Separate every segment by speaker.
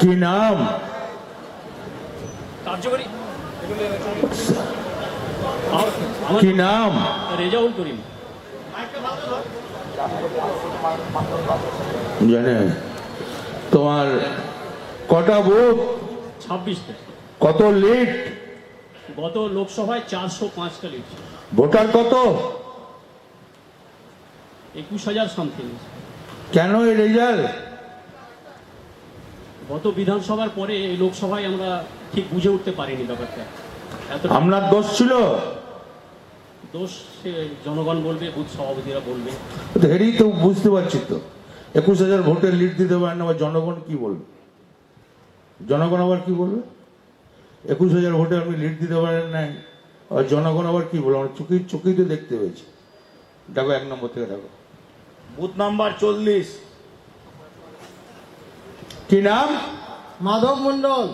Speaker 1: কি নাম? কি নাম?
Speaker 2: রেজাউল করিম।
Speaker 1: জানে। তোমার কটা বুথ?
Speaker 2: ছাব্বিশটা
Speaker 1: কত লিট
Speaker 2: গত লোকসভায় চারশো পাঁচটা লিট
Speaker 1: ভোটার কত?
Speaker 2: একুশ হাজার সামথিং।
Speaker 1: কেন এই রেজাল্ট?
Speaker 2: গত বিধানসভার পরে এই লোকসভায় আমরা ঠিক বুঝে উঠতে পারিনি ব্যাপারটা। এত
Speaker 1: আপনার দোষ ছিল?
Speaker 2: দোষ সে জনগণ বলবে বুথ সভাপতিরা বলবে।
Speaker 1: তো হেরেই তো বুঝতে পারছি তো। একুশ হাজার ভোটের লিড দিতে পারেন না আবার জনগণ কি বলবে? জনগণ আবার কি বলবে? একুশ হাজার ভোটে আপনি লিড দিতে পারেন নাই আর জনগণ আবার কি বলবে? আমার চোখেই চোখেই তো দেখতে হয়েছে দেখো এক নম্বর থেকে দেখো।
Speaker 3: বুথ নাম্বার চল্লিশ।
Speaker 1: কি নাম?
Speaker 4: মাধব মন্ডল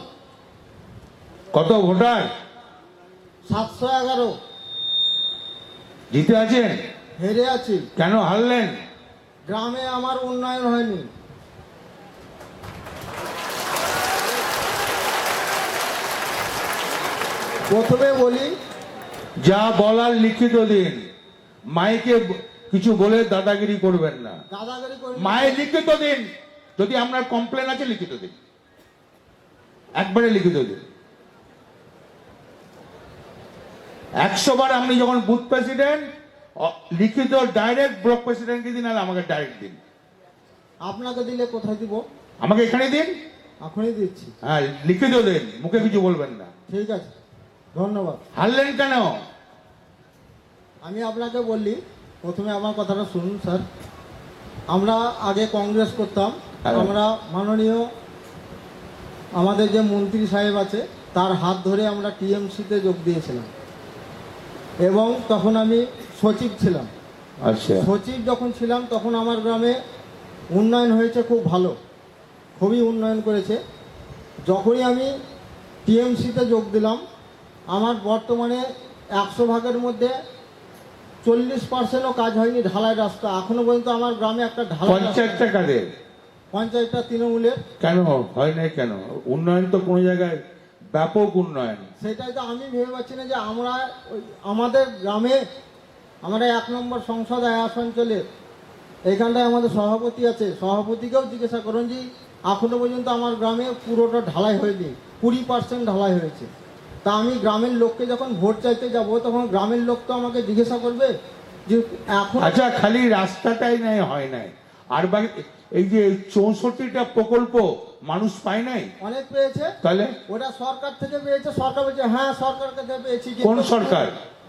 Speaker 1: কত ভোটার?
Speaker 4: সাতশো এগারো।
Speaker 1: জিতে আছেন?
Speaker 4: হেরে আছি।
Speaker 1: কেন হারলেন?
Speaker 4: গ্রামে আমার উন্নয়ন হয়নি। প্রথমে বলি
Speaker 1: যা বলার লিখিত দিন। মাইকে কিছু বলে দাদাগিরি করবেন না।
Speaker 4: দাদাগিরি করি
Speaker 1: মায়ে লিখিত দিন। যদি আপনার কমপ্লেন আছে লিখিত দিন। একবারে লিখিত দিন। একশো বার আপনি যখন বুথ প্রেসিডেন্ট লিখিত ডাইরেক্ট ব্লক প্রেসিডেন্টকে দিন আর আমাকে ডাইরেক্ট দিন।
Speaker 4: আপনাকে দিলে কোথায় দিব?
Speaker 1: আমাকে এখানে দিন?
Speaker 4: এখনই দিচ্ছি।
Speaker 1: হ্যাঁ লিখিত দিন মুখে কিছু বলবেন না।
Speaker 4: ঠিক আছে ধন্যবাদ।
Speaker 1: হারলেন কেন?
Speaker 4: আমি আপনাকে বললি প্রথমে আমার কথাটা শুনুন স্যার। আমরা আগে কংগ্রেস করতাম। আমরা মাননীয় আমাদের যে মন্ত্রী সাহেব আছে তার হাত ধরে আমরা টিএমসিতে যোগ দিয়েছিলাম। এবং তখন আমি সচিব ছিলাম।
Speaker 1: আচ্ছা।
Speaker 4: সচিব যখন ছিলাম তখন আমার গ্রামে উন্নয়ন হয়েছে খুব ভালো খুবই উন্নয়ন করেছে। যখনই আমি টিএমসিতে যোগ দিলাম আমার বর্তমানে একশো ভাগের মধ্যে চল্লিশ পার্সেন্টও কাজ হয়নি ঢালাই রাস্তা। এখনও পর্যন্ত আমার গ্রামে একটা ঢালাই
Speaker 1: পঞ্চায়েতটা
Speaker 4: পঞ্চায়েতটা তৃণমূলের।
Speaker 1: কেন? হয় নাই কেন? উন্নয়ন তো কোনো জায়গায় ব্যাপক উন্নয়ন।
Speaker 4: সেটাই তো আমি ভেবে পাচ্ছি না যে আমরা আমাদের গ্রামে আমরা এক নম্বর সংসদ আয়াস অঞ্চলে এইখানটায় আমাদের সভাপতি আছে। সভাপতিকেও জিজ্ঞাসা করুন যে এখনও পর্যন্ত আমার গ্রামে পুরোটা ঢালাই হয়নি। কুড়ি পার্সেন্ট ঢালাই হয়েছে। তা আমি গ্রামের লোককে যখন ভোট চাইতে যাব তখন গ্রামের লোক তো আমাকে জিজ্ঞাসা করবে যে এখন
Speaker 1: আচ্ছা খালি রাস্তাটাই নাই হয় নাই। আর বাকি এই যে চৌষট্টিটা প্রকল্প মানুষ পায় নাই?
Speaker 4: অনেক পেয়েছে।
Speaker 1: তাহলে?
Speaker 4: ওটা সরকার থেকে পেয়েছে। সরকার বলছে হ্যাঁ সরকার থেকে পেয়েছি।
Speaker 1: কোন সরকার?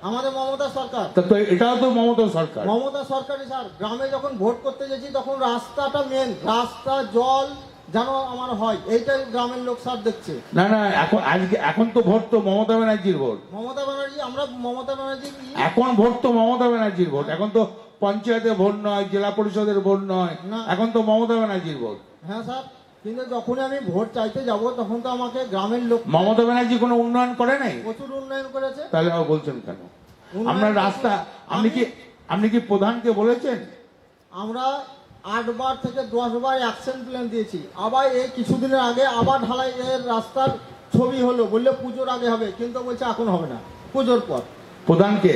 Speaker 4: আমাদের মমতা সরকার।
Speaker 1: তা তো এটাও তো মমতা সরকার।
Speaker 4: মমতা সরকারই স্যার। গ্রামে যখন ভোট করতে গেছি তখন রাস্তাটা মেন রাস্তা জল যেন আমার হয় এইটাই গ্রামের লোক স্যার দেখছে।
Speaker 1: না না এখন আজকে এখন তো ভোট তো মমতা ব্যানার্জির ভোট।
Speaker 4: মমতা ব্যানার্জি আমরা মমতা ব্যানার্জি
Speaker 1: এখন ভোট তো মমতা ব্যানার্জির ভোট। এখন তো পঞ্চায়েতের ভোট নয় জেলা পরিষদের ভোট নয়।
Speaker 4: না।
Speaker 1: এখন তো মমতা ব্যানার্জির ভোট।
Speaker 4: হ্যাঁ স্যার কিন্তু যখনই আমি ভোট চাইতে যাব তখন তো আমাকে গ্রামের লোক
Speaker 1: মমতা ব্যানার্জি কোনো উন্নয়ন করে নাই?
Speaker 4: প্রচুর উন্নয়ন করেছে।
Speaker 1: তাহলে বলছেন কেন? আপনার রাস্তা আপনি কি আপনি কি প্রধানকে বলেছেন?
Speaker 4: আমরা আটবার থেকে দশবার অ্যাকশন প্ল্যান দিয়েছি। আবার এই কিছুদিনের আগে আবার ঢালাই এর রাস্তার ছবি হলো বললে পুজোর আগে হবে কিন্তু বলছে এখন হবে না। পুজোর পর।
Speaker 1: প্রধানকে?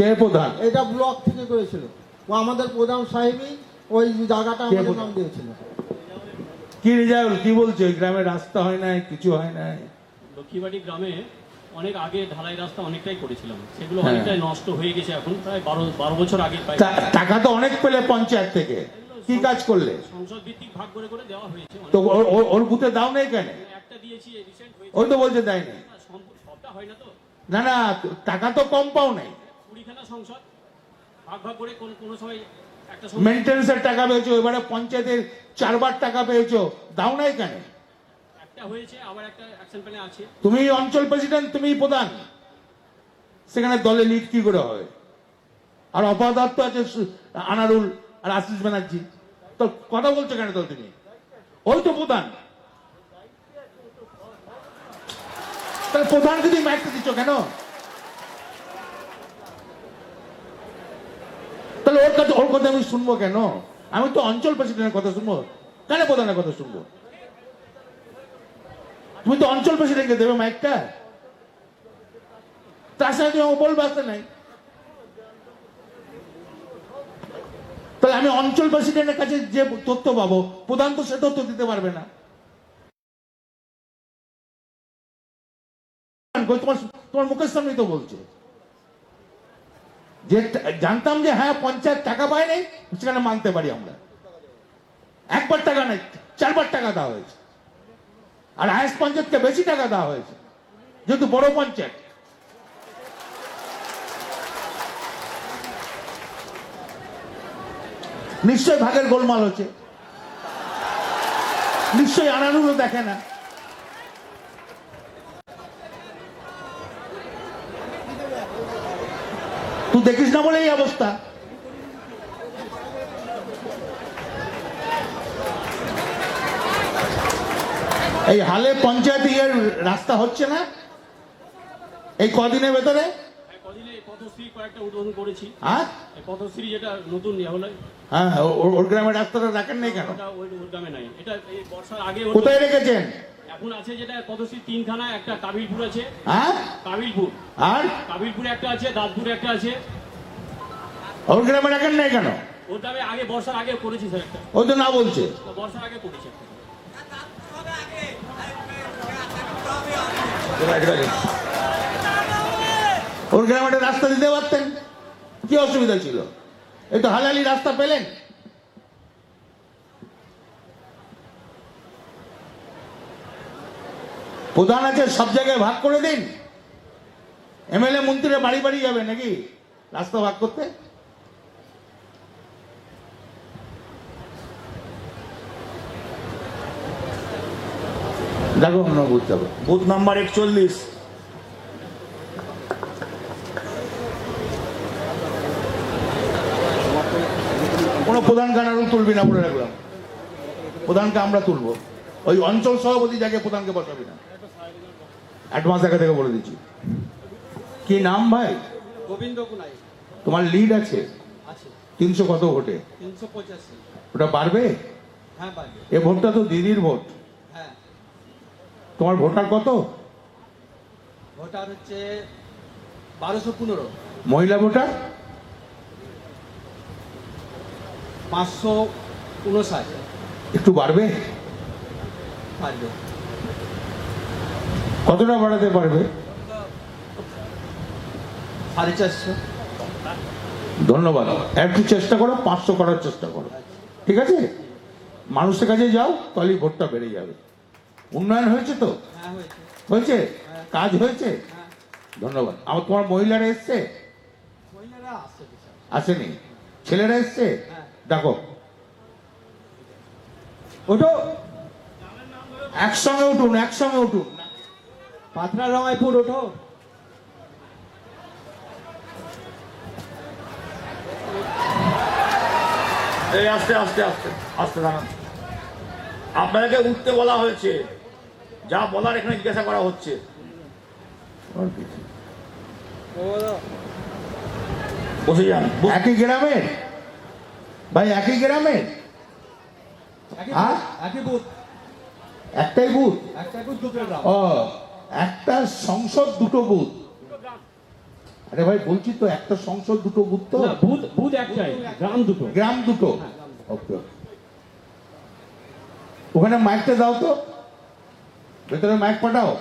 Speaker 1: কে প্রধান?
Speaker 4: এটা ব্লক থেকে করেছিল। ও আমাদের প্রধান সাহেবই ওই জায়গাটা আমাদের নাম দিয়েছিল।
Speaker 1: কি রেজাউল কি বলছে? ওই গ্রামে রাস্তা হয় নাই কিছু হয় নাই?
Speaker 2: লক্ষ্মীবাড়ি গ্রামে অনেক আগে ঢালাই রাস্তা অনেকটাই করেছিলাম। সেগুলো
Speaker 1: হ্যাঁ।
Speaker 2: অনেকটাই নষ্ট হয়ে গেছে এখন প্রায় বারো বারো বছর আগে
Speaker 1: টাকা তো অনেক পেলে পঞ্চায়েত থেকে। কি কাজ করলে?
Speaker 2: সংসদ ভিত্তিক ভাগ করে করে দেওয়া হয়েছে।
Speaker 1: তো ওর- ওর- ওর বুথে দাও নেই কেন?
Speaker 2: একটা দিয়েছি রিসেন্ট হয়েছে।
Speaker 1: ওই তো বলছে দেয়নি।
Speaker 2: সবটা হয় না তো।
Speaker 1: না না টাকা তো কম পাও নাই।
Speaker 2: কুড়িখানা সংসদ ভাগ ভাগ করে কোন কোনো সময় একটা
Speaker 1: মেনটেন্সের টাকা পেয়েছ এবারে পঞ্চায়েতের চারবার টাকা পেয়েছ দাও নাই কেন
Speaker 2: একটা হয়েছে আবার একটা অ্যাকশন প্ল্যানে আছে।
Speaker 1: তুমি অঞ্চল প্রেসিডেন্ট তুমি প্রধান। সেখানে দলে লিড কি করে হবে? আর অপদার্থ আছে আনারুল আর আশিস ব্যানার্জি। তো কথা বলছো কেন তো তুমি? ওই তো প্রধান। তাহলে প্রধানকে তুমি ম্যাচটা দিচ্ছ কেন? তাহলে ওর কাছে ওর কথা আমি শুনব কেন? আমি তো অঞ্চল প্রেসিডেন্টের কথা শুনব। কেন প্রধানের কথা শুনব। তুমি তো অঞ্চল প্রেসিডেন্টকে দেবে মাইকটা। তার সাথে তুমি বলবে আসতে নাই। তাহলে আমি অঞ্চল প্রেসিডেন্টের কাছে যে তথ্য পাবো, প্রধান তো সে তথ্য দিতে পারবে না। তোমার তোমার মুখের সামনেই তো বলছে। যে জানতাম যে হ্যাঁ পঞ্চায়েত টাকা পায় নাই, সেখানে মানতে পারি আমরা। একবার টাকা নেই, চারবার টাকা দেওয়া হয়েছে। আর হায়েস্ট পঞ্চায়েতকে বেশি টাকা দেওয়া হয়েছে, যেহেতু বড় পঞ্চায়েত। নিশ্চয় ভাগের গোলমাল হচ্ছে। নিশ্চয়ই আনানুরও দেখে না। তুই দেখিস না বলে এই অবস্থা। এই হালে পঞ্চায়েত ইয়ের রাস্তা হচ্ছে না? এই কদিনের ভেতরে?
Speaker 2: হ্যাঁ, কদিনে পথশ্রী কয়েকটা উদ্বোধন করেছি।
Speaker 1: হ্যাঁ?
Speaker 2: এই পথশ্রী যেটা নতুন
Speaker 1: ওর- গ্রামের রাস্তাটা রাখেন নাই কেন?
Speaker 2: ওর গ্রামে নাই। এটা এই বর্ষার আগে ওর-
Speaker 1: কোথায় রেখেছেন?
Speaker 2: এখন আছে যেটা পথশ্রী তিনখানা একটা কাবিলপুর আছে।
Speaker 1: হ্যাঁ?
Speaker 2: কাবিলপুর।
Speaker 1: আর?
Speaker 2: কাবিলপুরে একটা আছে দাঁতপুরে একটা আছে।
Speaker 1: ওর গ্রামে রাখেন নাই কেন?
Speaker 2: ওর গ্রামে আগে বর্ষার আগে করেছি স্যার একটা।
Speaker 1: ও তো না বলছে।
Speaker 2: বর্ষার আগে করেছি
Speaker 1: ওর গ্রামে একটা রাস্তা দিতে পারতেন। কি অসুবিধা ছিল? এই তো হালালি রাস্তা পেলেন? প্রধান আছে, সব জায়গায় ভাগ করে দিন। এমএলএ মন্ত্রীরা বাড়ি বাড়ি যাবে নাকি? রাস্তা ভাগ করতে? দেখো অন্য বুঝতে হবে
Speaker 3: বুথ নাম্বার একচল্লিশ।
Speaker 1: কোনো প্রধান কানারও তুলবি না বলে রাখলাম। প্রধানকে আমরা তুলবো। ওই অঞ্চল সভাপতি যাকে প্রধানকে বসাবি না। অ্যাডভান্স আগে থেকে বলে দিচ্ছি। কি নাম ভাই?
Speaker 5: গোবিন্দ কুনাই।
Speaker 1: তোমার লিড আছে?
Speaker 5: আছে।
Speaker 1: তিনশো কত ভোটে? ওটা পারবে
Speaker 5: হ্যাঁ
Speaker 1: এ ভোটটা তো দিদির ভোট।
Speaker 5: হ্যাঁ।
Speaker 1: তোমার ভোটার কত?
Speaker 5: ভোটার হচ্ছে বারোশো পনেরো।
Speaker 1: মহিলা ভোটার?
Speaker 5: পাঁচশো উনষাট।
Speaker 1: একটু বাড়বে?
Speaker 5: পারবে
Speaker 1: কতটা বাড়াতে পারবে?
Speaker 5: সাড়ে চারশো।
Speaker 1: ধন্যবাদ। একটু চেষ্টা করো পাঁচশো করার চেষ্টা করো। ঠিক আছে? মানুষের কাছে যাও তাহলে ভোটটা বেড়ে যাবে। উন্নয়ন হয়েছে তো?
Speaker 5: হ্যাঁ হয়েছে।
Speaker 1: হয়েছে? কাজ হয়েছে?
Speaker 5: হ্যাঁ।
Speaker 1: ধন্যবাদ। আমার তোমার মহিলারা এসছে? আসেনি? ছেলেরা এসছে?
Speaker 5: হ্যাঁ।
Speaker 1: দেখো।
Speaker 5: ওটো
Speaker 1: একসঙ্গে উঠুন একসঙ্গে উঠুন।
Speaker 5: পাথরা রঙাইপুর ওঠো।
Speaker 3: এই আস্তে আস্তে আস্তে আস্তে দাঁড়ান। আপনাদেরকে উঠতে বলা হয়েছে। যা বলার এখানে জিজ্ঞাসা করা হচ্ছে। বসে যান।
Speaker 1: একই গ্রামের? ভাই একই গ্রামের?
Speaker 5: একই
Speaker 1: হ্যাঁ?
Speaker 5: বুথ, একই বুথ।
Speaker 1: একটাই বুথ?
Speaker 5: একটা বুথ দুটো গ্রাম।
Speaker 1: ও একটা সংসদ দুটো বুথ। আরে ভাই বলছি তো একটা সংসদ দুটো বুথ তো?
Speaker 2: বুথ বুথ একটাই গ্রাম দুটো।
Speaker 1: গ্রাম দুটো? ওকে। ওখানে মাইকটা দাও তো। ভেতরে মাইক পাঠাও।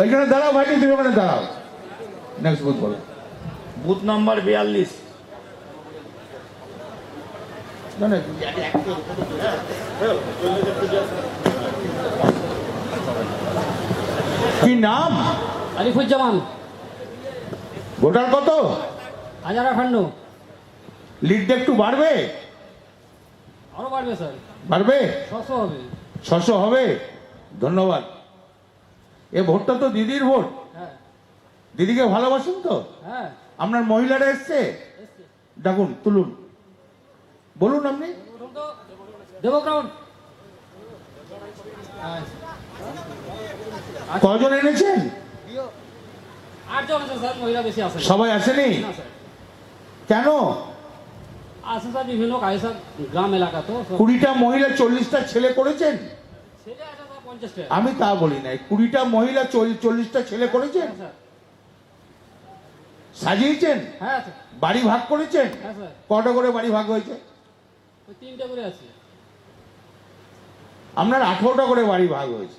Speaker 1: ওইখানে দাঁড়াও ভাইটি তুমি ওখানে দাঁড়াও। নেক্সট বুথ বলো
Speaker 3: বুথ নাম্বার বিয়াল্লিশ।
Speaker 1: না না কি নাম?
Speaker 6: আলিফুজ্জামান
Speaker 1: ভোটার কত?
Speaker 6: হাজার আখান্ন
Speaker 1: লিডটা একটু বাড়বে?
Speaker 6: আরও বাড়বে স্যার।
Speaker 1: বাড়বে?
Speaker 6: ছশো হবে।
Speaker 1: ছশো হবে? ধন্যবাদ। এ ভোটটা তো দিদির ভোট। দিদিকে ভালোবাসেন তো?
Speaker 6: হ্যাঁ।
Speaker 1: আপনার মহিলারা এসছে? ডাকুন তুলুন। বলুন আপনি।
Speaker 6: দেবগ্রাউন্ড
Speaker 1: কজন এনেছেন সবাই আসেনি? কেন?
Speaker 7: আছে স্যার বিভিন্ন কাজে স্যার গ্রাম এলাকা তো
Speaker 1: কুড়িটা মহিলা চল্লিশটা ছেলে করেছেন? আমি তা বলি নাই। কুড়িটা মহিলা চল্লিশটা ছেলে করেছেন?
Speaker 7: হ্যাঁ,
Speaker 1: সাজিয়েছেন?
Speaker 7: হ্যাঁ স্যার
Speaker 1: বাড়ি ভাগ করেছেন?
Speaker 7: হ্যাঁ স্যার।
Speaker 1: কটা করে বাড়ি ভাগ হয়েছে?
Speaker 7: ওই তিনটে করে আছে।
Speaker 1: আপনার আঠারোটা করে বাড়ি ভাগ হয়েছে।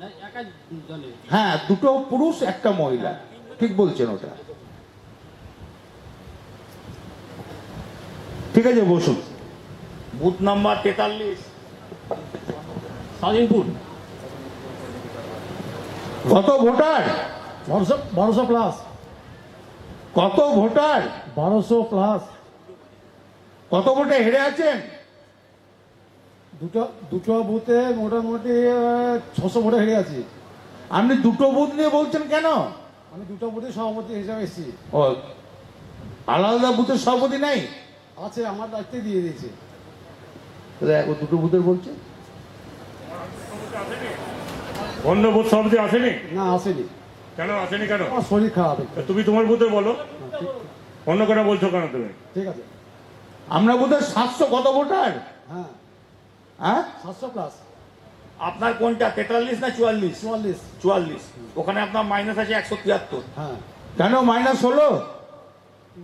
Speaker 7: না একা জনে
Speaker 1: হ্যাঁ দুটো পুরুষ একটা মহিলা। ঠিক বলছেন ওটা। ঠিক আছে বসুন।
Speaker 3: বুথ নাম্বার তেতাল্লিশ।
Speaker 2: স্বাধীনপুর
Speaker 1: কত ভোটার?
Speaker 5: বারোশো বারোশো প্লাস।
Speaker 1: কত ভোটার?
Speaker 5: বারোশো প্লাস।
Speaker 1: কত ভোটে হেরে আছেন?
Speaker 5: দুটো দুটো বুথে মোটামুটি ছশো ভোটে হেরে আছি।
Speaker 1: আপনি দুটো বুথ নিয়ে বলছেন কেন?
Speaker 5: আমি দুটো বুথে সভাপতি হিসাবে এসেছি।
Speaker 1: ও আলাদা আলাদা বুথের সভাপতি নাই?
Speaker 5: আছে আমার দায়িত্বে দিয়ে দিয়েছে।
Speaker 1: ও দুটো বুথের বলছে?
Speaker 8: অন্য বুথ সভাপতি আসেনি?
Speaker 5: না আসেনি।
Speaker 8: কেন আসেনি কেন?
Speaker 5: আমার শরীর খারাপ
Speaker 8: তুমি তোমার বুথে বলো।
Speaker 5: হ্যাঁ,
Speaker 8: অন্য কেন বলছো কেন তুমি?
Speaker 5: ঠিক আছে।
Speaker 1: আমরা বুথের সাতশো কত ভোটার?
Speaker 5: হ্যাঁ।
Speaker 1: হ্যাঁ?
Speaker 5: সাতশো প্লাস
Speaker 3: আপনার কোনটা তেতাল্লিশ না চুয়াল্লিশ?
Speaker 5: চুয়াল্লিশ।
Speaker 3: চুয়াল্লিশ। ওখানে আপনার মাইনাস আছে একশো তিয়াত্তর।
Speaker 5: হ্যাঁ।
Speaker 1: কেন মাইনাস হলো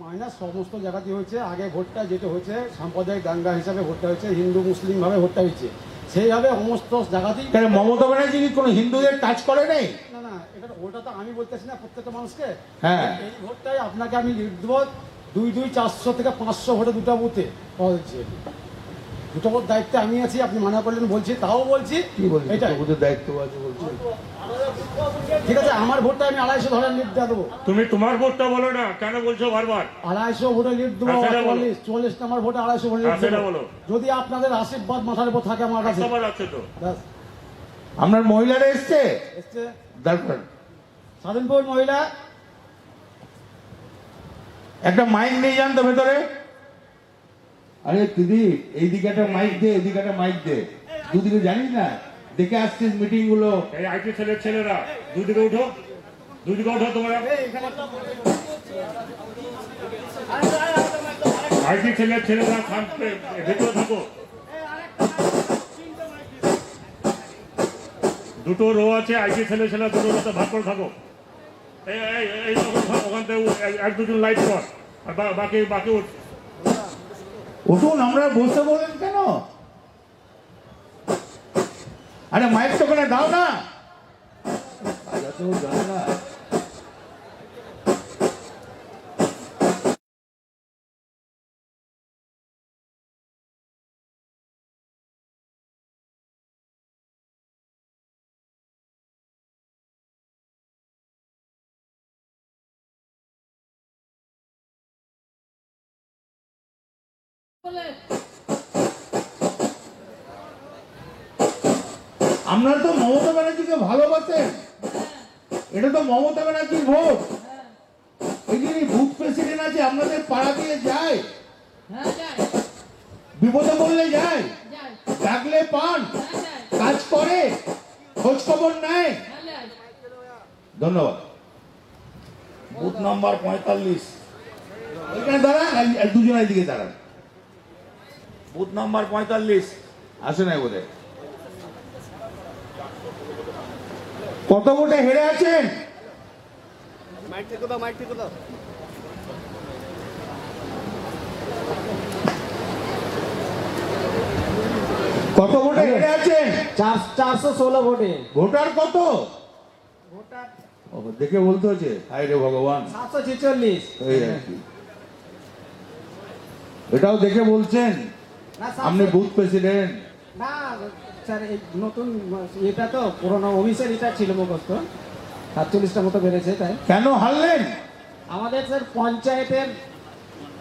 Speaker 5: মাইনাস সমস্ত জায়গাতে হয়েছে। আগে ভোটটা যেটা হয়েছে সাম্প্রদায়িক দাঙ্গা হিসাবে ভোটটা হয়েছে হিন্দু মুসলিম ভাবে ভোটটা হয়েছে। সেইভাবে সমস্ত জায়গাতেই
Speaker 1: মমতা ব্যানার্জি কি কোনো হিন্দুদের টাচ করে নেই?
Speaker 5: না না এটা ওটা তো আমি বলতেছি না প্রত্যেকটা মানুষকে।
Speaker 1: হ্যাঁ।
Speaker 5: এই ভোটটাই আপনাকে আমি লিড দেবো দুই দুই চারশো থেকে পাঁচশো ভোটে দুটো বুথে। পাওয়া যাচ্ছে দুটো বোধ দায়িত্বে আমি আছি আপনি মানা করলেন বলছি তাও বলছি।
Speaker 1: এটা দায়িত্ব আছে বলছি
Speaker 5: ঠিক আছে আমার ভোটটা আমি আড়াইশো দেবো।
Speaker 8: তুমি তোমার ভোটটা বলো না কেন বলছো বারবার?
Speaker 5: আড়াইশো ভোটে দেবো। চল্লিশ চল্লিশ নম্বর ভোটে আড়াইশো ভোটে দেবো। যদি আপনাদের আশীর্বাদ মাথার উপর থাকে আমার কাছে।
Speaker 8: আছে তো।
Speaker 1: আপনার মহিলারা এসছে?
Speaker 5: স্বাধীনপুর মহিলা।
Speaker 1: একটা মাইক নিয়ে যান তো ভেতরে। আরে দিদি এইদিকে একটা মাইক দে এদিকে একটা মাইক দে। দুদিকে জানিস না? দেখে আসছিস মিটিংগুলো।
Speaker 8: এই আইটি ছেলের ছেলেরা দুদিকে উঠো দুদিকে উঠো তোমরা। আইটি ছেলের ছেলেরা থাকবে ভেতরে থাকো। দুটো রো আছে আইটি ছেলে ছেলে দুটো রোতে ভাগ করে থাকো। এই ওখান থেকে এক- দুজন লাইট কর। আর বাকি বাকি উঠ।
Speaker 1: উঠুন আমরা বসে বলেন কেন? আরে মাইক তো ওখানে দাও না বাজাতেও জানে না আপনারা তো মমতা ব্যানার্জিকে ভালোবাসেন। এটা তো মমতা ব্যানার্জির ভোট। এই যে বুথ প্রেসিডেন্ট আছে আপনাদের পাড়া দিয়ে যায়।
Speaker 9: হ্যাঁ
Speaker 1: বিপদে পড়লে যায়। ডাকলে পান।
Speaker 9: হ্যাঁ
Speaker 1: কাজ করে খোঁজ খবর নেয়।
Speaker 9: হ্যাঁ
Speaker 1: ধন্যবাদ।
Speaker 3: বুথ নাম্বার পঁয়তাল্লিশ।
Speaker 1: ওইখানে দাঁড়ান আর দিকে দাঁড়ান।
Speaker 3: বুথ নাম্বার পঁয়তাল্লিশ।
Speaker 1: আসে নাই বোধ কত ভোটে হেরে আছেন কত ভোটে হেরে আছেন
Speaker 6: চারশো ষোলো ভোটে।
Speaker 1: ভোটার কত?
Speaker 6: ভোটার
Speaker 1: দেখে বলতে হচ্ছে। হাই রে ভগবান।
Speaker 6: সাতশো ছেচল্লিশ।
Speaker 1: এটাও দেখে বলছেন। আপনি বুথ প্রেসিডেন্ট।
Speaker 6: না স্যার এই নতুন এটা তো পুরোনো অফিসের এটা ছিল মুখস্থ। সাতচল্লিশটা মতো বেড়েছে তাই।
Speaker 1: কেন হারলেন?
Speaker 6: আমাদের স্যার পঞ্চায়েতের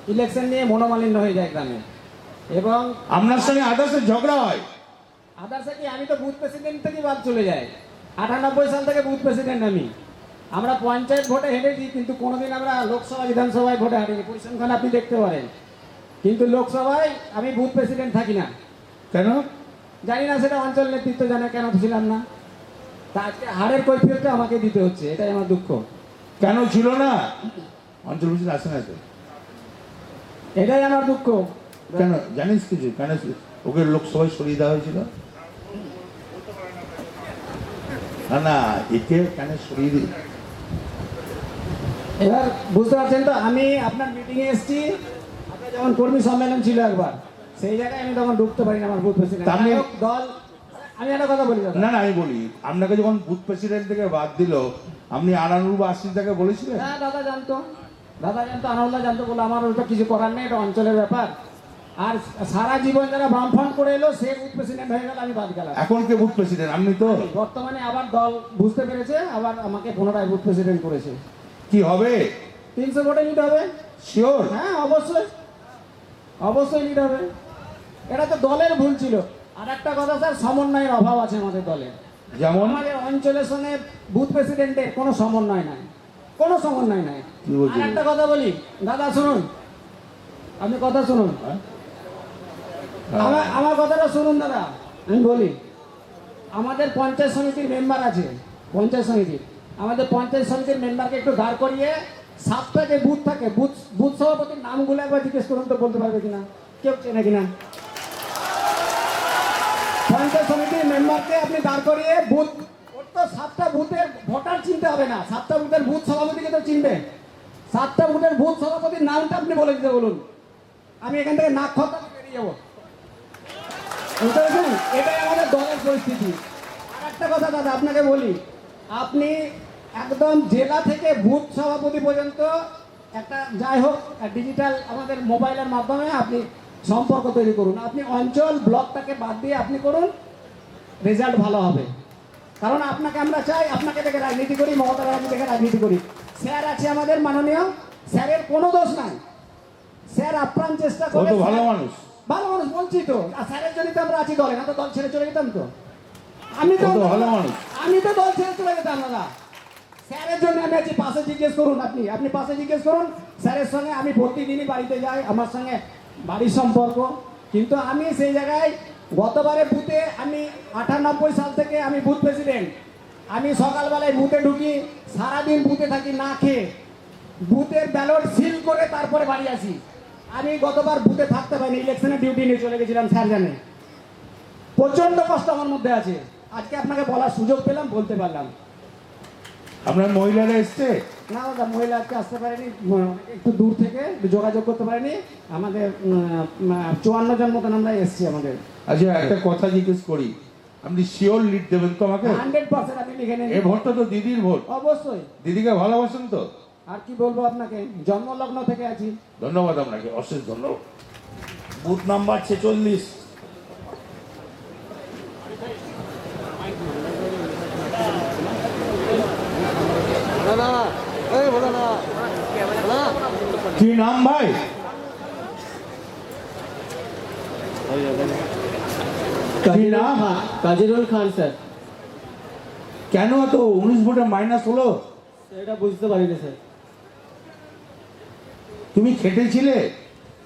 Speaker 6: ইলেকশন নিয়ে মনোমালিন্য হয়ে যায় গ্রামে। এবং
Speaker 1: আপনার সঙ্গে আদার্সের ঝগড়া হয়।
Speaker 6: আদার্সে কি আমি তো বুথ প্রেসিডেন্ট থেকে বাদ চলে যাই। আটানব্বই সাল থেকে বুথ প্রেসিডেন্ট আমি। আমরা পঞ্চায়েত ভোটে হেরেছি কিন্তু কোনোদিন আমরা লোকসভা বিধানসভায় ভোটে হারিনি। পরিসংখ্যান আপনি দেখতে পারেন। কিন্তু লোকসভায় আমি বুথ প্রেসিডেন্ট থাকি না।
Speaker 1: কেন?
Speaker 6: জানি না সেটা অঞ্চল নেতৃত্ব জানে কেন ছিলাম না। তা আজকে হারের কৈফিয়তটা আমাকে দিতে হচ্ছে এটাই আমার দুঃখ।
Speaker 1: কেন ছিল না? অঞ্চল বুঝতে আসে না তো।
Speaker 6: এটাই আমার দুঃখ।
Speaker 1: কেন? জানিস কিছু? কেন ওকে লোকসভায় সরিয়ে দেওয়া হয়েছিল? না না একে কেন সরিয়ে দিই
Speaker 6: এবার বুঝতে পারছেন তো আমি আপনার মিটিংয়ে এসেছি। আপনার যখন কর্মী সম্মেলন ছিল একবার। সেই জায়গায় আমি তখন ঢুকতে পারি না আমার বুথ প্রেসিডেন্ট
Speaker 1: তা আপনি-
Speaker 6: দল আমি একটা কথা বলি দাদা।
Speaker 1: না না আমি বলি আপনাকে যখন বুথ প্রেসিডেন্ট থেকে বাদ দিল আপনি আনানুর বা আশিসদাকে বলেছিলেন?
Speaker 6: হ্যাঁ দাদা জানতো। দাদা জানতো আনন্দ জানতো বলে আমার ওটা কিছু করার নেই এটা অঞ্চলের ব্যাপার। আর সারা জীবন যারা বামফ্রন্ট করে এলো সে বুথ প্রেসিডেন্ট হয়ে গেল আমি বাদ গেলাম।
Speaker 1: এখন কে বুথ প্রেসিডেন্ট আপনি তো
Speaker 6: বর্তমানে আবার দল বুঝতে পেরেছে আবার আমাকে পুনরায় বুথ প্রেসিডেন্ট করেছে।
Speaker 1: কি হবে?
Speaker 6: তিনশো ভোটে নিতে হবে?
Speaker 1: শিওর
Speaker 6: হ্যাঁ অবশ্যই। অবশ্যই নিতে হবে। এটা তো দলের ভুল ছিল। আর একটা কথা স্যার সমন্বয়ের অভাব আছে আমাদের দলে।
Speaker 1: যেমন?
Speaker 6: আমাদের অঞ্চলের সঙ্গে বুথ প্রেসিডেন্টের কোনো সমন্বয় নাই। কোনো সমন্বয় নাই। আর একটা কথা বলি দাদা শুনুন। আপনি কথা শুনুন।
Speaker 1: হ্যাঁ?
Speaker 6: আমার আমার কথাটা শুনুন দাদা। আমি বলি আমাদের পঞ্চায়েত সমিতির মেম্বার আছে পঞ্চায়েত সমিতির। আমাদের পঞ্চায়েত সমিতির মেম্বারকে একটু দাঁড় করিয়ে সাতটা যে বুথ থাকে বুথ বুথ সভাপতির নামগুলো একবার জিজ্ঞেস করুন তো বলতে পারবে কিনা? কেউ চেনে কিনা? মেম্বারকে আপনি দাঁড় করিয়ে বুথ, ওর তো সাতটা বুথের ভোটার চিনতে হবে না। সাতটা বুথের বুথ সভাপতিকে তো চিনবে। সাতটা বুথের বুথ সভাপতির নামটা আপনি বলে দিতে বলুন। আমি এখান থেকে নাক খতা বেরিয়ে যাব। বুঝতে এটাই আমাদের দলের পরিস্থিতি। আর একটা কথা দাদা, আপনাকে বলি, আপনি একদম জেলা থেকে বুথ সভাপতি পর্যন্ত একটা যাই হোক ডিজিটাল আমাদের মোবাইলের মাধ্যমে আপনি সম্পর্ক তৈরি করুন। আপনি অঞ্চল ব্লকটাকে বাদ দিয়ে আপনি করুন। রেজাল্ট ভালো হবে। কারণ আপনাকে আমরা চাই আপনাকে দেখে রাজনীতি করি মমতা ব্যানার্জি দেখে রাজনীতি করি। স্যার আছে আমাদের মাননীয় স্যারের কোনো দোষ নাই। স্যার আপ্রাণ চেষ্টা করে
Speaker 1: ভালো মানুষ।
Speaker 6: ভালো মানুষ বলছি তো। আর স্যারের জন্য তো আমরা আছি দলে না তো দল ছেড়ে চলে যেতাম তো। আমি তো
Speaker 1: ভালো মানুষ।
Speaker 6: আমি তো দল ছেড়ে চলে যেতাম দাদা। স্যারের জন্য আমি আছি পাশে জিজ্ঞেস করুন আপনি। আপনি পাশে জিজ্ঞেস করুন স্যারের সঙ্গে আমি ভর্তি প্রতিদিনই বাড়িতে যাই আমার সঙ্গে বাড়ির সম্পর্ক। কিন্তু আমি সেই জায়গায় গতবারে বুথে আমি আটানব্বই সাল থেকে আমি বুথ প্রেসিডেন্ট। আমি সকালবেলায় বুথে ঢুকি, সারাদিন বুথে থাকি, না খেয়ে। বুথের ব্যালট সিল করে তারপরে বাড়ি আসি। আমি গতবার বুথে থাকতে পারিনি, ইলেকশনের ডিউটি নিয়ে চলে গেছিলাম স্যার জানে প্রচণ্ড কষ্ট আমার মধ্যে আছে। আজকে আপনাকে বলার সুযোগ পেলাম, বলতে পারলাম।
Speaker 1: আপনার মহিলারা এসছে?
Speaker 6: না দাদা মহিলা আজকে আসতে পারেনি। একটু দূর থেকে যোগাযোগ করতে পারেনি। আমাদের চুয়ান্ন জন মতন আমরা এসছি আমাদের।
Speaker 1: আচ্ছা একটা কথা জিজ্ঞেস করি। আপনি শিওর লিড দেবেন তো আমাকে?
Speaker 6: হান্ড্রেড পার্সেন্ট আমি লিখে নিই
Speaker 1: এই ভোটটা তো দিদির ভোট।
Speaker 6: অবশ্যই।
Speaker 1: দিদিকে ভালোবাসেন তো?
Speaker 6: আর কি বলব আপনাকে? জন্মলগ্ন থেকে আছি।
Speaker 1: ধন্যবাদ আপনাকে অশেষ ধন্যবাদ।
Speaker 3: বুথ নাম্বার ছেচল্লিশ।
Speaker 1: কি নাম ভাই? কি নাম?
Speaker 4: কাজিরুল খান স্যার।
Speaker 1: কেন তো উনিশ ভোটে মাইনাস হলো?
Speaker 4: এটা বুঝতে পারিনি স্যার।
Speaker 1: তুমি খেটেছিলে?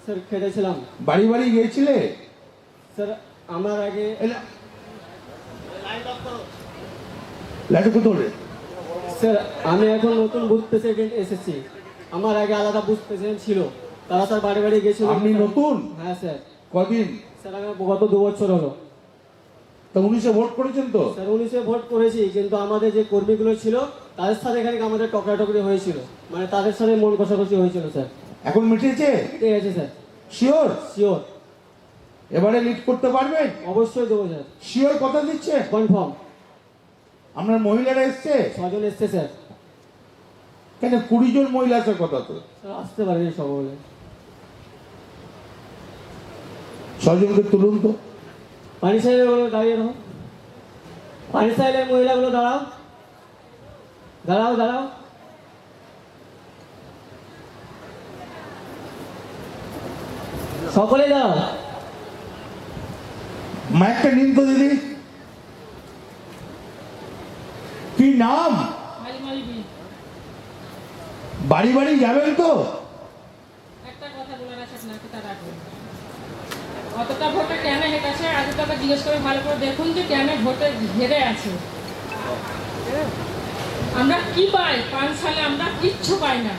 Speaker 4: স্যার খেটেছিলাম।
Speaker 1: বাড়ি বাড়ি গিয়েছিলে?
Speaker 4: স্যার আমার আগে
Speaker 1: লাইটে কত হলে
Speaker 4: স্যার আমি এখন নতুন বুথ প্রেসিডেন্ট এসেছি। আমার আগে আলাদা বুথ প্রেসিডেন্ট ছিল। তারা স্যার বাড়ি বাড়ি গেছিল।
Speaker 1: আপনি নতুন?
Speaker 4: হ্যাঁ স্যার।
Speaker 1: কদিন?
Speaker 4: স্যার আমি গত দু বছর হলো।
Speaker 1: তা উনিশে ভোট করেছেন তো?
Speaker 4: স্যার উনিশে ভোট করেছি কিন্তু আমাদের যে কর্মীগুলো ছিল তাদের সাথে এখানে আমাদের টকরাটকরি হয়েছিল। মানে তাদের সাথে মন কষাকষি হয়েছিল স্যার।
Speaker 1: এখন মিটেছে?
Speaker 4: ঠিক আছে স্যার।
Speaker 1: শিওর
Speaker 4: শিওর
Speaker 1: এবারে লিড করতে পারবেন?
Speaker 4: অবশ্যই দেবো স্যার।
Speaker 1: শিওর কথা দিচ্ছে?
Speaker 4: কনফার্ম
Speaker 1: আপনার মহিলারা এসছে?
Speaker 4: ছজন এসছে স্যার।
Speaker 1: কেন কুড়ি জন মহিলা আছে কথা তো?
Speaker 4: আসতে পারেনি সকলে
Speaker 1: ছজনকে তুলুন তো।
Speaker 4: পানি সাইলের দাঁড়িয়ে রहो পানি সাইলের মহিলাগুলো দাঁড়াও। দাঁড়াও দাঁড়াও। সকলে দাঁড়াও।
Speaker 1: মাইকটা নিন তো দিদি। কি নাম? বাড়ি বাড়ি যাবেন তো?
Speaker 9: বলার আছে আপনাকে তার আগে। অতটা ভোটে কেন হেঁটেছে আগে তাকে জিজ্ঞেস করে ভালো করে। দেখুন যে কেন ভোটে হেরে আছে। আমরা কি পাই? আমরা কিচ্ছু পাই না।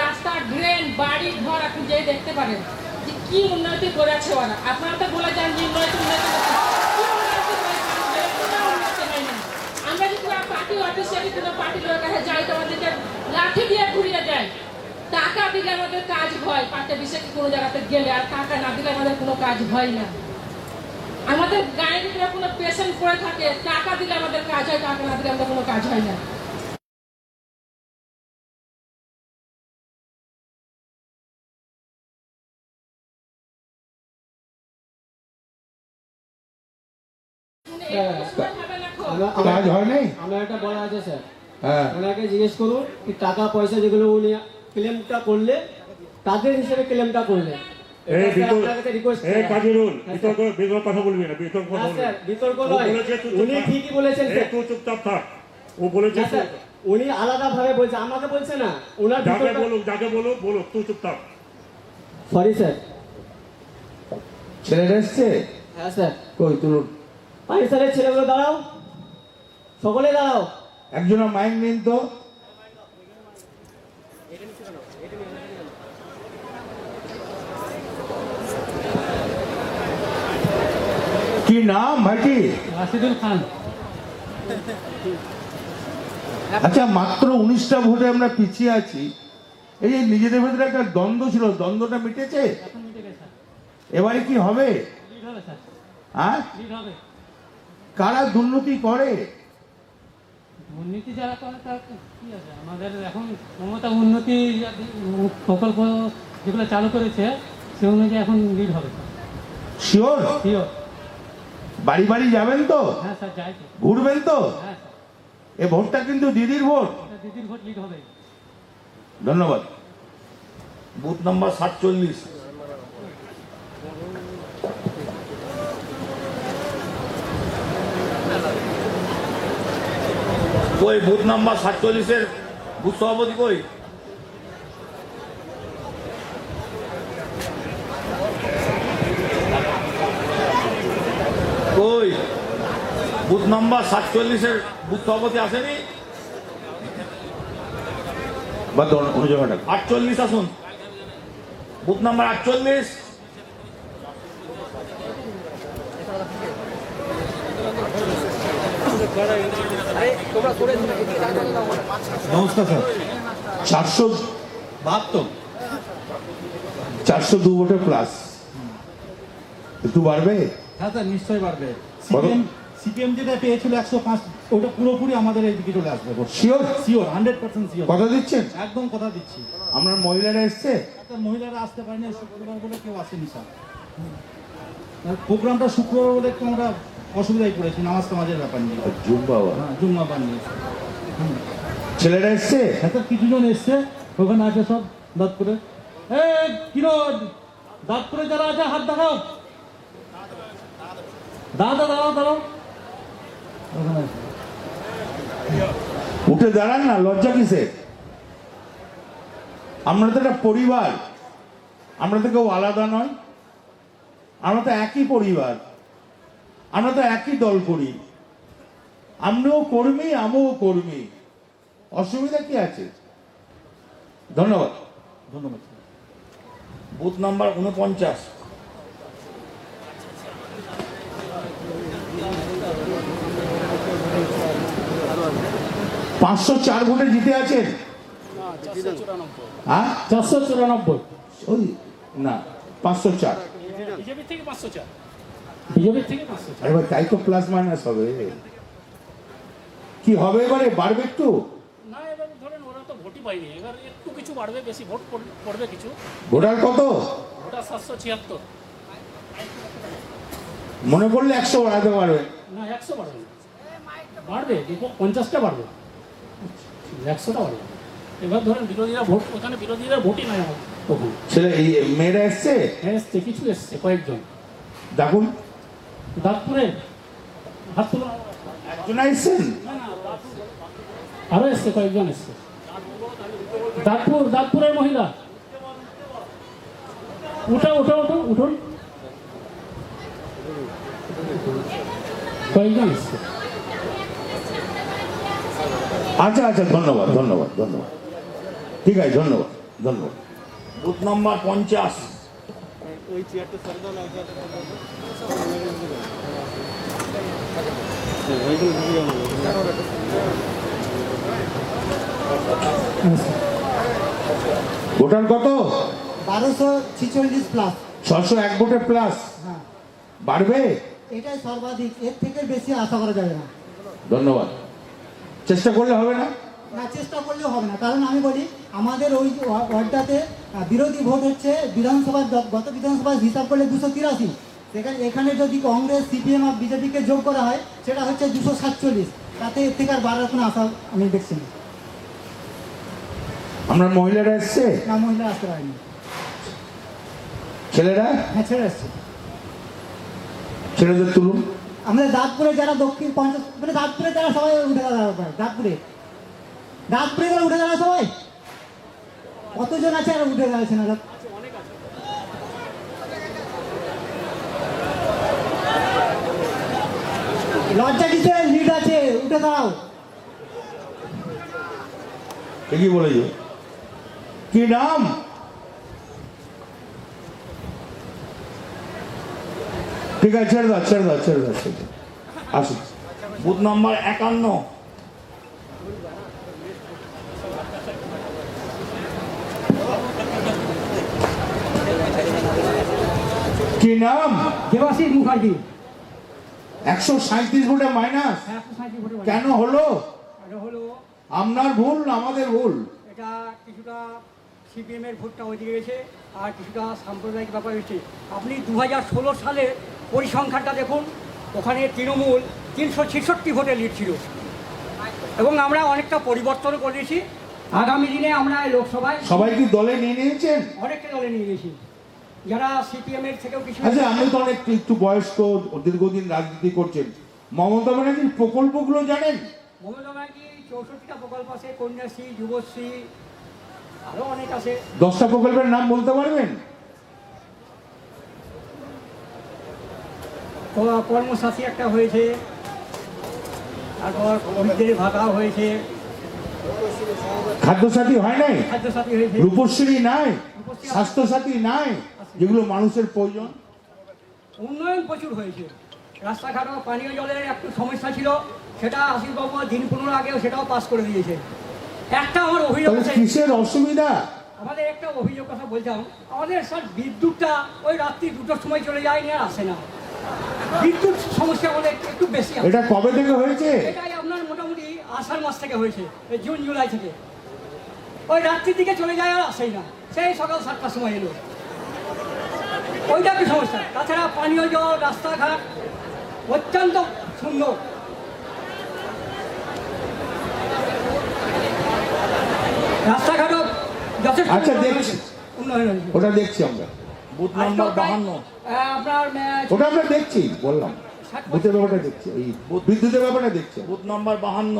Speaker 9: রাস্তা ড্রেন বাড়ি ঘর আপনি দেখতে পারেন যে কি উন্নতি করেছে ওরা। আপনারা তো বলে যান যে উন্নতি উন্নতি কি উন্নতি করেছে? কোনো উন্নতি হয় না। আমরা যদি কোনো পার্টি অফিসে যদি কোনো পার্টি লোকের কাছে যাই তো আমাদেরকে লাঠি দিয়ে ঘুরিয়ে যায় টাকা দিলে আমাদের কাজ হয় পার্টি অফিসে কোনো জায়গাতে গেলে আর টাকা না দিলে আমাদের কোনো কাজ হয় না। আমাদের গায়ে যদি কোনো পেশেন্ট পড়ে থাকে, টাকা দিলে আমাদের কাজ হয়, টাকা না দিলে আমাদের কোনো কাজ হয় না।
Speaker 6: আমরা-
Speaker 1: কাজ হয় নাই?
Speaker 6: আমার একটা বলা আছে স্যার।
Speaker 1: হ্যাঁ।
Speaker 6: ওনাকে জিজ্ঞেস করুন কি টাকা পয়সা যেগুলো উনি ক্লেমটা করলে তাদের হিসেবে ক্লেমটা করলে।
Speaker 8: কথা বলবি না বিতর্ক।
Speaker 6: বিতর্ক উনি ঠিকই বলেছেন
Speaker 8: তুই চুপচাপ থাক। ও বলেছে
Speaker 6: উনি আলাদা ভাবে বলছে আমাকে বলছে না। ওনার
Speaker 8: যাকে বলুক তুই চুপচাপ
Speaker 6: সরি স্যার।
Speaker 1: ছেলেটা এসছে?
Speaker 6: হ্যাঁ স্যার।
Speaker 1: কই তুলুন।
Speaker 6: পানি স্যারের ছেলেগুলো দাঁড়াও। সকলে দাঁড়াও।
Speaker 1: একজনের মাইক নিন তো। কি নাম ভাইটি?
Speaker 2: রাশিদুল খান।
Speaker 1: আচ্ছা মাত্র উনিশটা ভোটে আমরা পিছিয়ে আছি। এই যে নিজেদের ভেতরে একটা দ্বন্দ্ব ছিল দ্বন্দ্বটা মিটেছে? এবারে কি হবে? হ্যাঁ?
Speaker 2: হবে।
Speaker 1: কারা দুর্নীতি করে?
Speaker 2: দুর্নীতি যারা করে তার কি আছে? আমাদের এখন মমতা উন্নতি প্রকল্প যেগুলো চালু করেছে সে অনুযায়ী এখন লিড হবে।
Speaker 1: শিওর
Speaker 2: শিওর
Speaker 1: বাড়ি বাড়ি যাবেন তো?
Speaker 2: হ্যাঁ স্যার যাই তো।
Speaker 1: ঘুরবেন তো?
Speaker 2: হ্যাঁ
Speaker 1: এ ভোটটা কিন্তু দিদির ভোট।
Speaker 2: দিদির ভোট লিড হবে।
Speaker 1: ধন্যবাদ।
Speaker 3: বুথ নাম্বার সাতচল্লিশ। কই বুথ নাম্বার সাতচল্লিশের বুথ সভাপতি কই? কই? বুথ নাম্বার সাতচল্লিশের বুথ সভাপতি আসেনি?
Speaker 1: বা অন্য জায়গাটা
Speaker 3: আটচল্লিশ আসুন। বুথ নাম্বার আটচল্লিশ।
Speaker 1: নমস্কার স্যার। চারশো বাহাত্তর। চারশো দু ভোটে প্লাস একটু বাড়বে?
Speaker 10: হ্যাঁ স্যার নিশ্চয়ই বাড়বে? সিপিএম সিপিএম যেটা পেয়েছিল একশো পাঁচ ওটা পুরোপুরি আমাদের এইদিকে চলে আসবে
Speaker 1: sure
Speaker 10: sure hundred percent sure
Speaker 1: কথা দিচ্ছেন?
Speaker 10: একদম কথা দিচ্ছি।
Speaker 1: আপনার মহিলারা এসছে?
Speaker 10: স্যার মহিলারা আসতে পারেনি শুক্রবার বলে কেউ আসেনি স্যার প্রোগ্রামটা শুক্রবার বলে একটু আমরা অসুবিধায় পড়েছি নামাজ টামাজের ব্যাপার নিয়ে।
Speaker 1: জুম বাবা
Speaker 10: হ্যাঁ জুম্মা বান নিয়ে
Speaker 1: ছেলেরা এসছে?
Speaker 10: হ্যাঁ কিছুজন এসছে। ওখানে আছে সব দাঁত করে এ কিরণ! দাঁত করে যারা আছে হাত দেখাও। দাদা দাঁড়াও দাঁড়াও ওখানে
Speaker 1: উঠে দাঁড়ান না লজ্জা কিসে আমরা তো একটা পরিবার। আমরা তো কেউ আলাদা নয়। আমরা তো একই পরিবার। আমরা তো একই দল করি। আমরাও কর্মী আমিও কর্মী। অসুবিধা কি আছে? ধন্যবাদ।
Speaker 10: ধন্যবাদ।
Speaker 3: বুথ নাম্বার উনপঞ্চাশ
Speaker 1: পাঁচশো চার ভোটে জিতে আছেন? হ্যাঁ?
Speaker 2: চারশো চুরানব্বই।
Speaker 1: ওই না পাঁচশো চার।
Speaker 2: বিজেপি থেকে পাঁচশো চার। বিজেপির থেকে
Speaker 1: এবার তাই তো প্লাস মাইনাস হবে। কি হবে এবারে? বাড়বে একটু?
Speaker 2: না এবার ধরেন ওরা তো ভোটই পায়নি। এবার একটু কিছু বাড়বে বেশি ভোট পড়বে কিছু।
Speaker 1: ভোটার কত?
Speaker 2: ওটা সাতশো ছিয়াত্তর।
Speaker 1: মনে করলে একশো বাড়াতে পারবে।
Speaker 2: না একশো বাড়বে পঞ্চাশটা বাড়বে। একশোটা বাড়বে। এবার ধরেন বিরোধীরা ভোট ওখানে বিরোধীরা ভোটই নাই তখন
Speaker 1: ছেলে মেয়েরা এসছে?
Speaker 2: হ্যাঁ এসছে কিছু এসছে কয়েকজন।
Speaker 1: দেখুন
Speaker 2: দাঁতপুরে?
Speaker 1: একজন এসছেন
Speaker 2: আরও এসছে কয়েকজন এসছে। দাঁতপুর দাঁতপুরের মহিলা। উঠো উঠো উঠো উঠুন। কয়েকজন এসছে।
Speaker 1: আচ্ছা আচ্ছা ধন্যবাদ ধন্যবাদ ধন্যবাদ। ঠিক আছে ধন্যবাদ ধন্যবাদ।
Speaker 3: বুথ নম্বর পঞ্চাশ।
Speaker 1: ভোটার কত?
Speaker 11: বারোশো ছিচল্লিশ প্লাস
Speaker 1: ছশো এক ভোটে প্লাস
Speaker 11: হ্যাঁ।
Speaker 1: বাড়বে?
Speaker 11: এটাই সর্বাধিক। এর থেকে বেশি আশা করা যাবে না।
Speaker 1: ধন্যবাদ। চেষ্টা করলে হবে না?
Speaker 11: না চেষ্টা করলেও হবে না। কারণ আমি বলি আমাদের ওই ওয়া- ওয়ার্ডটাতে বিরোধী ভোট হচ্ছে বিধানসভার গত বিধানসভার হিসাব করলে দুশো তিরাশি। সেখানে এখানে যদি কংগ্রেস সিপিএম আর বিজেপিকে যোগ করা হয় সেটা হচ্ছে দুশো সাতচল্লিশ। তাতে এর থেকে আর বাড়ার কোনো আশা আমি দেখছি না।
Speaker 1: আমরা মহিলারা এসছে?
Speaker 11: না মহিলা আসতে পারেনি।
Speaker 1: ছেলেরা?
Speaker 11: হ্যাঁ ছেড়ে আসছে
Speaker 1: ছেলেদের তুলুন।
Speaker 11: আমাদের দাঁতপুরে যারা দক্ষিণ পঞ্চাশ মানে দাঁতপুরে যারা সবাই উঠে দাঁড়াবে পারে দাঁতপুরে। দাঁতপুরে যারা উঠে দাঁড়া সবাই? কতজন আছে আর উঠে দাঁড়াচ্ছে না? লজ্জা দিতে লিড আছে, উঠে দাঁড়াও।
Speaker 1: কি বলেছে কি নাম? ঠিক আছে, ছেড়ে দাও ছেড়ে দাও ছেড়ে দাও ছেড়ে দাও। আসুন।
Speaker 3: বুথ নম্বর একান্ন।
Speaker 1: কি নাম?
Speaker 7: দেবাশিস মুখার্জি।
Speaker 1: একশো সাঁত্রিশ ভোটে মাইনাস। কেন হলো?
Speaker 7: এটা হলো
Speaker 1: আপনার ভুল না আমাদের ভুল?
Speaker 7: এটা কিছুটা সিপিএম এর ভোটটা ওইদিকে গেছে আর কিছুটা সাম্প্রদায়িক ব্যাপার হচ্ছে আপনি দু হাজার ষোলো সালের পরিসংখ্যানটা দেখুন ওখানে তৃণমূল তিনশো ছেষট্টি ভোটে লিড ছিল। এবং আমরা অনেকটা পরিবর্তন করেছি আগামী দিনে আমরা লোকসভায়
Speaker 1: সবাই কি দলে নিয়ে নিয়েছেন?
Speaker 7: অনেকটা দলে নিয়ে গেছি। যারা সিপিএম এর থেকেও কিছু
Speaker 1: আচ্ছা আপনি তো অনেক একটু বয়স্ক দীর্ঘদিন রাজনীতি করছেন। মমতা ব্যানার্জির প্রকল্পগুলো জানেন?
Speaker 7: মমতা ব্যানার্জি চৌষট্টিটা প্রকল্প আছে কন্যাশ্রী যুবশ্রী আরও অনেক আছে।
Speaker 1: দশটা প্রকল্পের নাম বলতে পারবেন?
Speaker 7: কর্মসাথী একটা হয়েছে তারপর ভাতা হয়েছে।
Speaker 1: খাদ্যসাথী হয় নাই?
Speaker 7: খাদ্যসাথী হয়েছে।
Speaker 1: রূপশ্রী নাই? স্বাস্থ্যসাথী নাই? যেগুলো মানুষের প্রয়োজন।
Speaker 7: উন্নয়ন প্রচুর হয়েছে। রাস্তাঘাট ও পানীয় জলের একটু সমস্যা ছিল সেটা আশিসবাবু দিন পনেরো আগেও সেটাও পাস করে দিয়েছে। একটা আমার অভিযোগ
Speaker 1: কিসের অসুবিধা?
Speaker 7: আমাদের একটা অভিযোগ কথা বলতাম আমাদের স্যার বিদ্যুৎটা ওই রাত্রি দুটোর সময় চলে যায় আর আসে না। বিদ্যুৎ সমস্যা বলে একটু বেশি
Speaker 1: এটা কবে থেকে হয়েছে?
Speaker 7: এটাই আপনার মোটামুটি আষাঢ় মাস থেকে হয়েছে জুন জুলাই থেকে। ওই রাত্রির দিকে চলে যায় আর আসেই না। সেই সকাল সাতটার সময় এলো। ওইটা কি সমস্যা। তাছাড়া পানীয় জল রাস্তাঘাট অত্যন্ত সুন্দর রাস্তাঘাটও যথেষ্ট
Speaker 1: আচ্ছা, দেখছি।
Speaker 7: উন্নয়ন
Speaker 1: ওটা দেখছি আমরা।
Speaker 3: বুথ নম্বর বাহান্ন।
Speaker 7: আপনার
Speaker 1: ওটা আমরা দেখছি বললাম। বুথের ব্যাপারটা দেখছি এই বিদ্যুতের ব্যাপারটা দেখছি।
Speaker 3: বুথ নম্বর বাহান্ন।